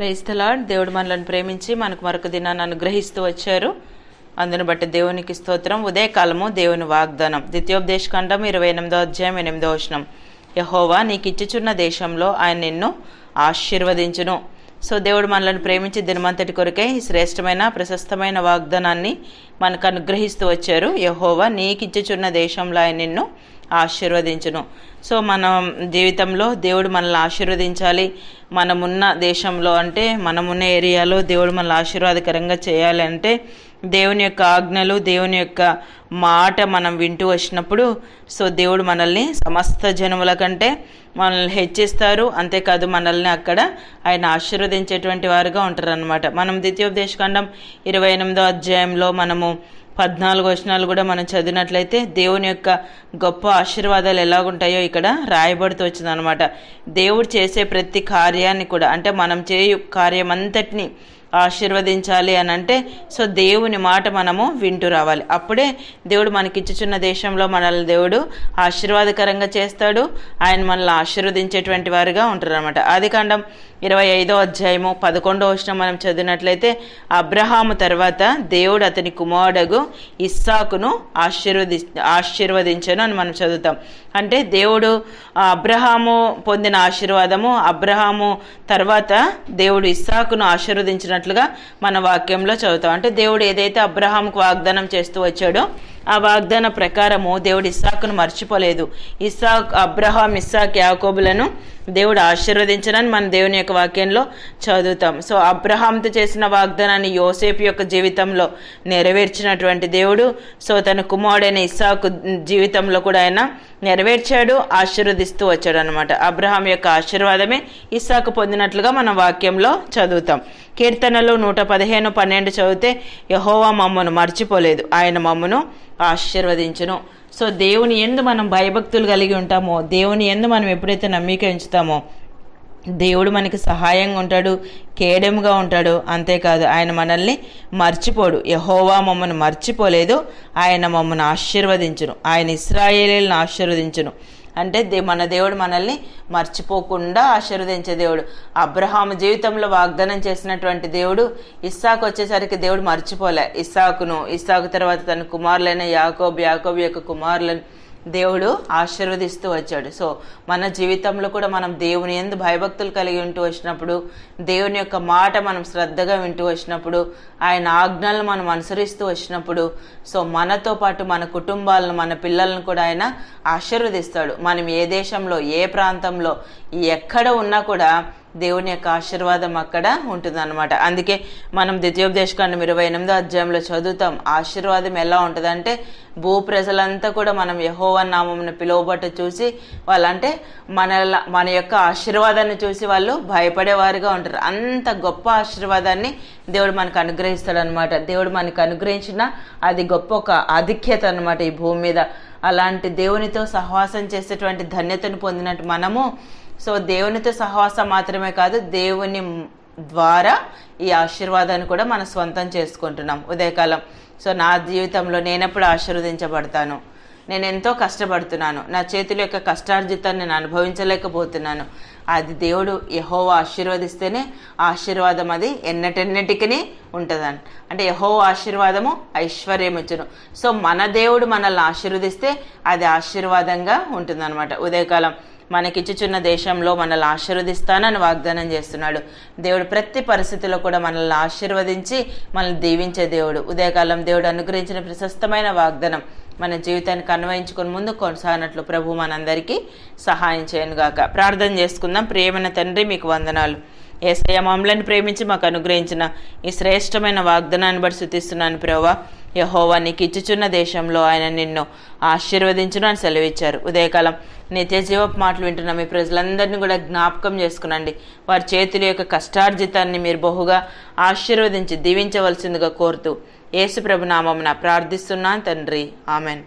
క్రైస్తలాడ్ దేవుడు మనలను ప్రేమించి మనకు మరొక దినాన్ని అనుగ్రహిస్తూ వచ్చారు. అందును బట్టి దేవునికి స్తోత్రం. ఉదయకాలము దేవుని వాగ్దానం. ద్వితీయోపదేశకాండం ఇరవై ఎనిమిదో అధ్యాయం ఎనిమిదో వచనం. యహోవా నీకు ఇచ్చుచున్న దేశంలో ఆయన నిన్ను ఆశీర్వదించును. సో దేవుడు మనల్ని ప్రేమించి దినమంతటి కొరకై శ్రేష్టమైన ప్రశస్తమైన వాగ్దానాన్ని మనకు అనుగ్రహిస్తూ వచ్చారు. యహోవా నీకు ఇచ్చుచున్న దేశంలో ఆయన నిన్ను ఆశీర్వదించును. సో మనం జీవితంలో దేవుడు మనల్ని ఆశీర్వదించాలి. మనమున్న దేశంలో అంటే మనమున్న ఏరియాలో దేవుడు మనల్ని ఆశీర్వాదకరంగా చేయాలి అంటే దేవుని యొక్క ఆజ్ఞలు దేవుని యొక్క మాట మనం వింటూ వచ్చినప్పుడు సో దేవుడు మనల్ని సమస్త జనముల కంటే మనల్ని హెచ్చిస్తారు. అంతేకాదు మనల్ని అక్కడ ఆయన ఆశీర్వదించేటువంటి వారుగా ఉంటారు అనమాట మనం ద్వితీయోపదేశకాండం ఇరవై ఎనిమిదో అధ్యాయంలో మనము పద్నాలుగు వచనాలు కూడా మనం చదివినట్లయితే దేవుని యొక్క గొప్ప ఆశీర్వాదాలు ఎలాగుంటాయో ఇక్కడ రాయబడుతూ వచ్చింది అనమాట దేవుడు చేసే ప్రతి కార్యాన్ని కూడా అంటే మనం చేయు కార్యమంతటిని ఆశీర్వదించాలి అని అంటే సో దేవుని మాట మనము వింటూ రావాలి. అప్పుడే దేవుడు మనకిచ్చుచున్న దేశంలో మనల్ని దేవుడు ఆశీర్వాదకరంగా చేస్తాడు. ఆయన మనల్ని ఆశీర్వదించేటువంటి వారుగా ఉంటారు అనమాట ఆది కాండం ఇరవై ఐదో అధ్యాయము పదకొండో వచ్చిన మనం చదివినట్లయితే అబ్రహాము తర్వాత దేవుడు అతని కుమారుడగు ఇస్సాకును ఆశీర్వది ఆశీర్వదించను అని మనం చదువుతాం. అంటే దేవుడు అబ్రహాము పొందిన ఆశీర్వాదము అబ్రహాము తర్వాత దేవుడు ఇస్సాకును ఆశీర్వదించినట్లుగా మన వాక్యంలో చదువుతాం. అంటే దేవుడు ఏదైతే అబ్రహాంకు వాగ్దానం చేస్తూ వచ్చాడో ఆ వాగ్దాన ప్రకారము దేవుడు ఇస్సాకును మర్చిపోలేదు. ఇస్సాక్ అబ్రహాం ఇస్సాక్ యాకోబులను దేవుడు ఆశీర్వదించనని మన దేవుని యొక్క వాక్యంలో చదువుతాం. సో అబ్రహాంతో చేసిన వాగ్దానాన్ని యోసేపు యొక్క జీవితంలో నెరవేర్చినటువంటి దేవుడు సో తన కుమారుడైన ఇస్సాకు జీవితంలో కూడా ఆయన నెరవేర్చాడు ఆశీర్వదిస్తూ వచ్చాడు అనమాట అబ్రహాం యొక్క ఆశీర్వాదమే ఇస్సాకు పొందినట్లుగా మన వాక్యంలో చదువుతాం. కీర్తనలు నూట పదిహేను పన్నెండు చదివితే యహోవా మమ్మను మర్చిపోలేదు. ఆయన మమ్మను ఆశీర్వదించును. సో దేవుని ఎందు మనం భయభక్తులు కలిగి ఉంటామో దేవుని ఎందు మనం ఎప్పుడైతే నమ్మిక ఉంచుతామో దేవుడు మనకి సహాయంగా ఉంటాడు కేడెముగా ఉంటాడు. అంతేకాదు ఆయన మనల్ని మర్చిపోడు. యహోవా మమ్మల్ని మర్చిపోలేదు. ఆయన మమ్మల్ని ఆశీర్వదించును. ఆయన ఇస్రాయేలీలను ఆశీర్వదించును. అంటే దే మన దేవుడు మనల్ని మర్చిపోకుండా ఆశీర్వదించే దేవుడు. అబ్రహాము జీవితంలో వాగ్దానం చేసినటువంటి దేవుడు ఇస్సాకు వచ్చేసరికి దేవుడు మర్చిపోలే. ఇస్సాకును ఇస్సాకు తర్వాత తన కుమారులైన యాకోబ్ యాకోబ్ యొక్క కుమారులను దేవుడు ఆశీర్వదిస్తూ వచ్చాడు. సో మన జీవితంలో కూడా మనం దేవుని ఎందు భయభక్తులు కలిగి ఉంటూ వచ్చినప్పుడు దేవుని యొక్క మాట మనం శ్రద్ధగా వింటూ వచ్చినప్పుడు ఆయన ఆజ్ఞలను మనం అనుసరిస్తూ వచ్చినప్పుడు సో మనతో పాటు మన కుటుంబాలను మన పిల్లలను కూడా ఆయన ఆశీర్వదిస్తాడు. మనం ఏ దేశంలో ఏ ప్రాంతంలో ఎక్కడ ఉన్నా కూడా దేవుని యొక్క ఆశీర్వాదం అక్కడ ఉంటుందన్నమాట. అందుకే మనం ద్వితీయోపదేశకాండం ఇరవై ఎనిమిదో అధ్యాయంలో చదువుతాం ఆశీర్వాదం ఎలా ఉంటుందంటే భూ ప్రజలంతా కూడా మనం యహోవన్ నామంను పిలువబట్టు చూసి వాళ్ళంటే మన మన యొక్క ఆశీర్వాదాన్ని చూసి వాళ్ళు భయపడేవారుగా ఉంటారు. అంత గొప్ప ఆశీర్వాదాన్ని దేవుడు మనకు అనుగ్రహిస్తాడు అనమాట దేవుడు మనకు అనుగ్రహించిన అది గొప్ప ఒక ఆధిక్యత అనమాట ఈ భూమి మీద. అలాంటి దేవునితో సహవాసం చేసేటువంటి ధన్యతను పొందినట్టు మనము సో దేవునితో సహవాసం మాత్రమే కాదు దేవుని ద్వారా ఈ ఆశీర్వాదాన్ని కూడా మనం స్వంతం చేసుకుంటున్నాం ఉదయకాలం. సో నా జీవితంలో నేనెప్పుడు ఆశీర్వదించబడతాను? నేను ఎంతో కష్టపడుతున్నాను. నా చేతుల యొక్క కష్టార్జితాన్ని నేను అనుభవించలేకపోతున్నాను. అది దేవుడు యహో ఆశీర్వదిస్తేనే ఆశీర్వాదం అది ఎన్నటెన్నటికీ ఉంటుందని. అంటే యహో ఆశీర్వాదము ఐశ్వర్యమిచ్చును. సో మన దేవుడు మనల్ని ఆశీర్వదిస్తే అది ఆశీర్వాదంగా ఉంటుందన్నమాట ఉదయకాలం. మనకిచ్చుచున్న దేశంలో మనల్ని ఆశీర్వదిస్తానని వాగ్దానం చేస్తున్నాడు. దేవుడు ప్రతి పరిస్థితిలో కూడా మనల్ని ఆశీర్వదించి మనల్ని దీవించే దేవుడు. ఉదయకాలం దేవుడు అనుగ్రహించిన ప్రశస్తమైన వాగ్దానం మన జీవితానికి అన్వయించుకొని ముందు కొనసాగినట్లు ప్రభు మనందరికీ సహాయం చేయనుగాక. ప్రార్థన చేసుకుందాం. ప్రియమైన తండ్రి మీకు వందనాలు. ఏసయ్య మమ్మలను ప్రేమించి మాకు అనుగ్రహించిన ఈ శ్రేష్టమైన వాగ్దానాన్ని బట్టి శుతిస్తున్నాను ప్రభా యహోవా నీకు ఇచ్చుచున్న దేశంలో ఆయన నిన్ను ఆశీర్వదించును అని సెలవిచ్చారు. ఉదయకాలం నిత్య జీవపు మాటలు వింటున్న మీ ప్రజలందరినీ కూడా జ్ఞాపకం చేసుకునండి. వారి చేతుల యొక్క కష్టార్జితాన్ని మీరు బహుగా ఆశీర్వదించి దీవించవలసిందిగా కోరుతూ యేసుప్రభు నామమున ప్రార్థిస్తున్నాను తండ్రి. ఆమెన్.